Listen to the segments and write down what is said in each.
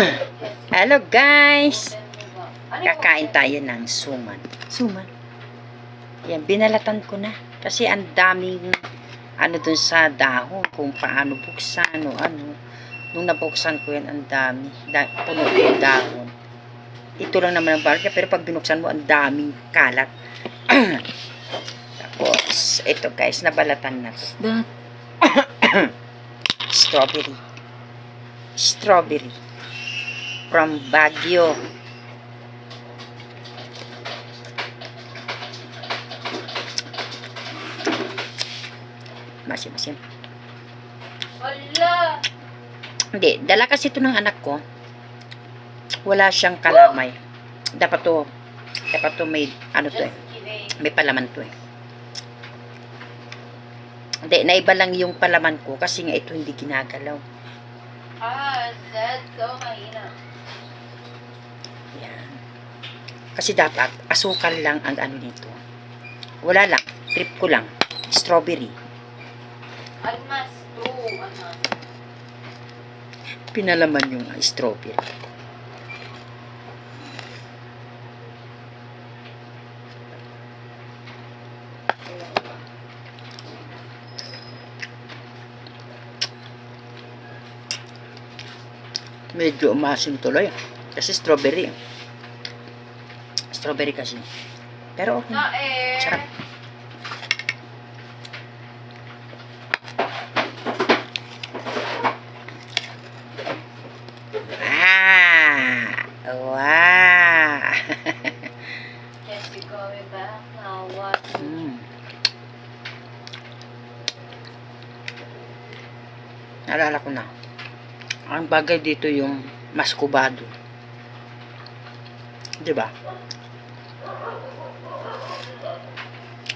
Hello guys! Kakain tayo ng suman. Suman. Yan, binalatan ko na. Kasi ang daming ano dun sa dahon, kung paano buksan o ano. Nung nabuksan ko yan, ang dami. Da, puno yung dahon. Ito lang naman ang barya, pero pag binuksan mo, ang daming kalat. Tapos, ito guys, nabalatan na to. Strawberry. Strawberry. From Baguio. Masim, masim. Wala! Hindi, dala kasi ito ng anak ko. Wala siyang kalamay. Dapat to, dapat to may, ano to eh, may palaman to eh. Hindi, naiba lang yung palaman ko kasi nga ito hindi ginagalaw. Ah, Zed, so mahina. Yan. Kasi dapat, asukal lang ang ano nito. Wala lang, trip ko lang. Strawberry. Almas, almas. Pinalaman yung ah, strawberry. Medyo umasim tuloy. Kasi strawberry. Strawberry kasi. Pero okay. Eh. Sarap. Ah! Wow! Mm. Naalala ko na. Ang bagay dito yung maskubado. Di ba?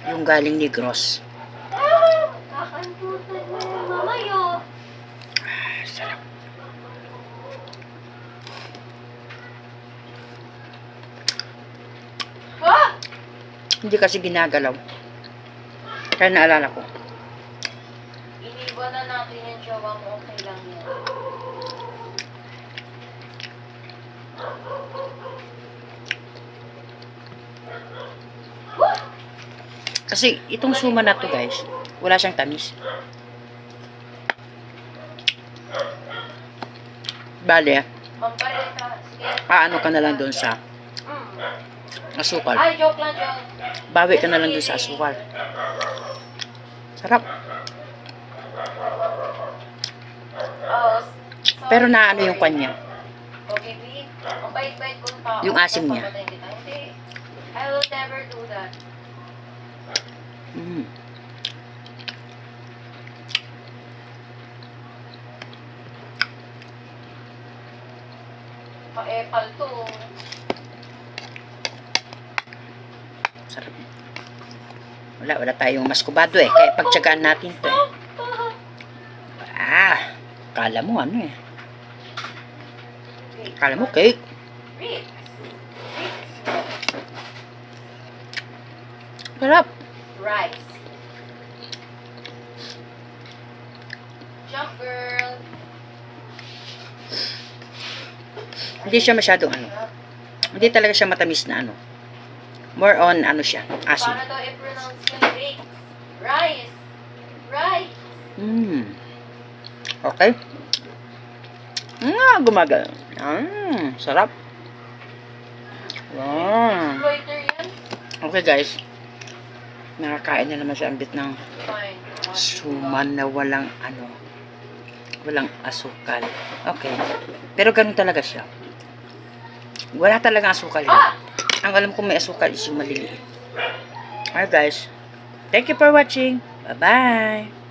Yung galing ni Gross. Sarap. Hindi kasi ginagalaw. Kaya naalala ko. Iniwan na natin yung jowa mo. Okay lang yan. Kasi itong suma na to guys, wala siyang tamis. Bale, paano ka na lang doon sa asukal. Bawi ka na lang doon sa asukal. Sarap. Oh, Pero sorry, naano yung kanya. Tao. Yung asim niya. I will never do that. Mm. Pa-epal to. Sarap. Wala, wala tayong maskubado eh. Kaya pagtsagaan natin to eh. Ah, kala mo ano eh. Kala mo cake. Sarap. Rice. Jump, girl. Hindi siya masyadong ano. Hindi talaga siya matamis na ano. More on ano siya, asin. Paano daw i-pronounce yung rice? Rice. Rice. Mm. Okay. Ah, gumagal. Mm, sarap. Wow. Exploiter yan? Okay guys. Nakakain na naman sa ambit ng suman na walang ano. Walang asukal. Okay. Pero ganun talaga siya. Wala talaga asukal. Ah! Ang alam ko may asukal is yung maliliit. Alright guys. Thank you for watching. Bye-bye.